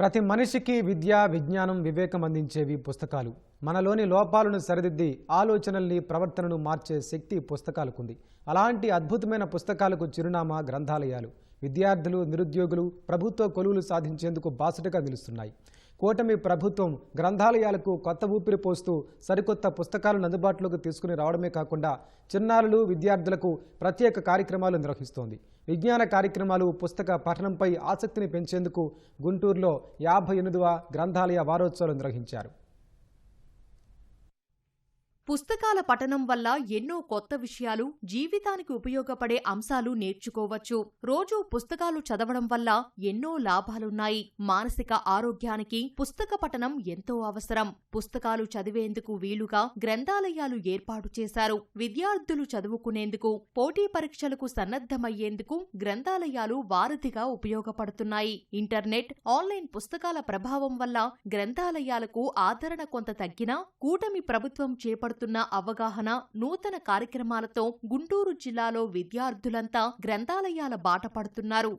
ప్రతి మనిషికి విద్య విజ్ఞానం వివేకం అందించేవి పుస్తకాలు. మనలోని లోపాలను సరిదిద్ది ఆలోచనల్ని ప్రవర్తనను మార్చే శక్తి పుస్తకాలకుంది. అలాంటి అద్భుతమైన పుస్తకాలకు చిరునామా గ్రంథాలయాలు. విద్యార్థులు నిరుద్యోగులు ప్రభుత్వ కొలువులు సాధించేందుకు బాసటగా నిలుస్తున్నాయి. కూటమి ప్రభుత్వం గ్రంథాలయాలకు కొత్త ఊపిరి పోస్తూ సరికొత్త పుస్తకాలను అందుబాటులోకి తీసుకుని రావడమే కాకుండా చిన్నారులు విద్యార్థులకు ప్రత్యేక కార్యక్రమాలు నిర్వహిస్తోంది. విజ్ఞాన కార్యక్రమాలు పుస్తక పఠనంపై ఆసక్తిని పెంచేందుకు గుంటూరులో యాభై ఎనిమిదవ గ్రంథాలయ వారోత్సవాలు నిర్వహించారు. పుస్తకాల పఠనం వల్ల ఎన్నో కొత్త విషయాలు జీవితానికి ఉపయోగపడే అంశాలు నేర్చుకోవచ్చు. రోజూ పుస్తకాలు చదవడం వల్ల ఎన్నో లాభాలున్నాయి. మానసిక ఆరోగ్యానికి పుస్తక పఠనం ఎంతో అవసరం. పుస్తకాలు చదివేందుకు వీలుగా గ్రంథాలయాలు ఏర్పాటు చేశారు. విద్యార్థులు చదువుకునేందుకు పోటీ పరీక్షలకు సన్నద్ధమయ్యేందుకు గ్రంథాలయాలు వారధిగా ఉపయోగపడుతున్నాయి. ఇంటర్నెట్ ఆన్లైన్ పుస్తకాల ప్రభావం వల్ల గ్రంథాలయాలకు ఆదరణ కొంత తగ్గినా కూటమి ప్రభుత్వం చేపడుతున్న అవగాహన నూతన కార్యక్రమాలతో గుంటూరు జిల్లాలో విద్యార్థులంతా గ్రంథాలయాల బాట పడుతున్నారు.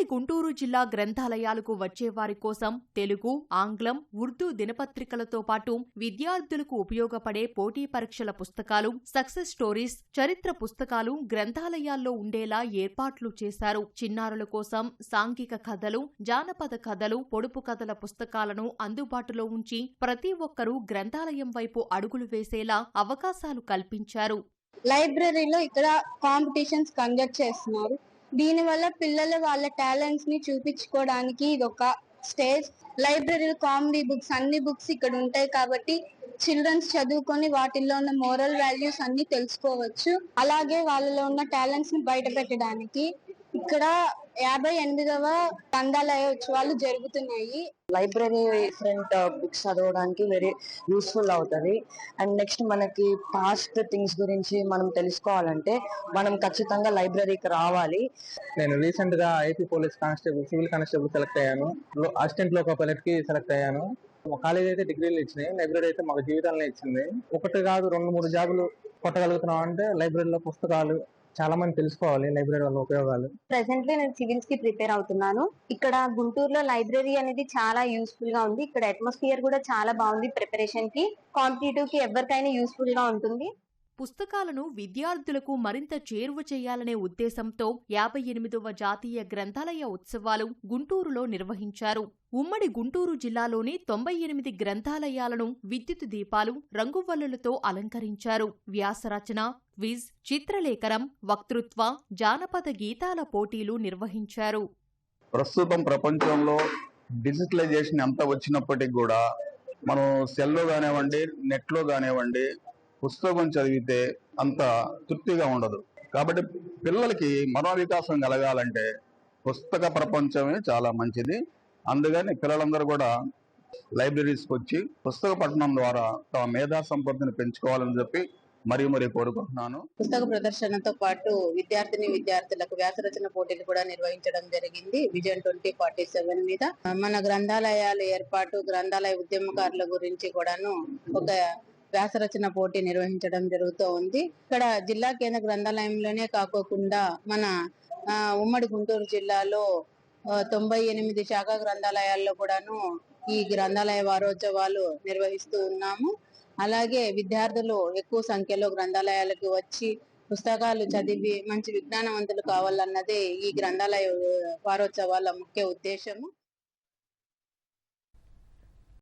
ఉమ్మడి గుంటూరు జిల్లా గ్రంథాలయాలకు వచ్చేవారి కోసం తెలుగు ఆంగ్లం ఉర్దూ దినపత్రికలతో పాటు విద్యార్థులకు ఉపయోగపడే పోటీ పరీక్షల పుస్తకాలు సక్సెస్ స్టోరీస్ చరిత్ర పుస్తకాలు గ్రంథాలయాల్లో ఉండేలా ఏర్పాట్లు చేశారు. చిన్నారుల కోసం సాంఘిక కథలు జానపద కథలు పొడుపు కథల పుస్తకాలను అందుబాటులో ఉంచి ప్రతి ఒక్కరూ గ్రంథాలయం వైపు అడుగులు వేసేలా అవకాశాలు కల్పించారు. లైబ్రరీలో ఇక్కడ కాంపిటీషన్స్ కండక్ట్ చేస్తున్నారు. దీని వల్ల పిల్లలు వాళ్ళ టాలెంట్స్ని చూపించుకోవడానికి ఇది ఒక స్టేజ్ లైబ్రరీ కామెడీ బుక్స్ అన్ని బుక్స్ ఇక్కడ ఉంటాయి కాబట్టి చిల్డ్రన్స్ చదువుకొని వాటిల్లో ఉన్న మోరల్ వాల్యూస్ అన్ని తెలుసుకోవచ్చు. అలాగే వాళ్ళలో ఉన్న టాలెంట్స్ని బయట పెట్టడానికి ఇక్కడ యాభై ఎనిమిదవ కందాలయ ఉత్సవాలు జరుగుతున్నాయి. లైబ్రరీ డిఫరెంట్ బుక్స్ చదవడానికి వెరీ యూస్ఫుల్ అవుతుంది. అండ్ నెక్స్ట్ మనకి పాస్ట్ థింగ్స్ గురించి మనం తెలుసుకోవాలంటే మనం ఖచ్చితంగా లైబ్రరీకి రావాలి. నేను రీసెంట్గా IP police constable civil constable select అయ్యాను. అసిస్టెంట్ లోకో పైలట్కి సెలెక్ట్ అయ్యాను. కాలేజ్ అయితే డిగ్రీలు ఇచ్చినాయి. లైబ్రరీ అయితే మాకు జీవితాలను ఇచ్చింది. ఒకటి కాదు రెండు మూడు జాబులు కొట్టగలుగుతున్నాం అంటే లైబ్రరీలో పుస్తకాలు చాలా మంది తెలుసుకోవాలి లైబ్రరీ వల్ల ఉపయోగాలు. ప్రెసెంట్లీ నేను సివిల్స్కి ప్రిపేర్ అవుతున్నాను. ఇక్కడ గుంటూరులో లైబ్రరీ అనేది చాలా యూస్ఫుల్గా ఉంది. ఇక్కడ అట్మాస్ఫియర్ కూడా చాలా బాగుంది ప్రిపరేషన్కి. కాంపిటేటివ్కి ఎవరికైనా యూస్ఫుల్గా ఉంటుంది. పుస్తకాలను విద్యార్థులకు మరింత చేరువ చేయాలనే ఉద్దేశంతో యాభై ఎనిమిదవ జాతీయ గ్రంథాలయ ఉత్సవాలు గుంటూరులో నిర్వహించారు. ఉమ్మడి గుంటూరు జిల్లాలోని తొంభై ఎనిమిది గ్రంథాలయాలను విద్యుత్ దీపాలు రంగువల్లులతో అలంకరించారు. వ్యాసరచన క్విజ్ చిత్రలేఖనం వక్తృత్వ జానపద గీతాల పోటీలు నిర్వహించారు. ప్రస్తుతం ప్రపంచంలో డిజిటలైజేషన్ ఎంత వచ్చినప్పటికి కూడా మనం సెల్లో కానివ్వండి నెట్లో కానివ్వండి పుస్తకం చదివితే అంత తృప్తిగా ఉండదు. కాబట్టి పిల్లలకి మనోవికాసం కలగాలంటే పుస్తక ప్రపంచమే చాలా మంచిది. అందుకని పిల్లలందరూ కూడా లైబ్రరీస్కి వచ్చి పుస్తక పఠనం ద్వారా తమ మేధా సంపత్తిని పెంచుకోవాలని చెప్పి మరీ మరీ కోరుకుంటున్నాను. పుస్తక ప్రదర్శనతో పాటు విద్యార్థిని విద్యార్థులకు వ్యాసరచన పోటీలు కూడా నిర్వహించడం జరిగింది. విజన్ ట్వంటీ ఫార్టీ సెవెన్ మీద. మన గ్రంథాలయాలు ఏర్పాటు గ్రంథాలయ ఉద్యమకారుల గురించి కూడాను ఒక వ్యాసరచన పోటీ నిర్వహించడం జరుగుతూ ఉంది. ఇక్కడ జిల్లా కేంద్ర గ్రంథాలయంలోనే కాకోకుండా మన ఆ, ఉమ్మడి గుంటూరు జిల్లాలో తొంభై ఎనిమిది శాఖ గ్రంథాలయాల్లో కూడాను ఈ గ్రంథాలయ వారోత్సవాలు నిర్వహిస్తూ ఉన్నాము. అలాగే విద్యార్థులు ఎక్కువ సంఖ్యలో గ్రంథాలయాలకు వచ్చి పుస్తకాలు చదివి మంచి విజ్ఞానవంతులు కావాలన్నదే ఈ గ్రంథాలయ వారోత్సవాల ముఖ్య ఉద్దేశము.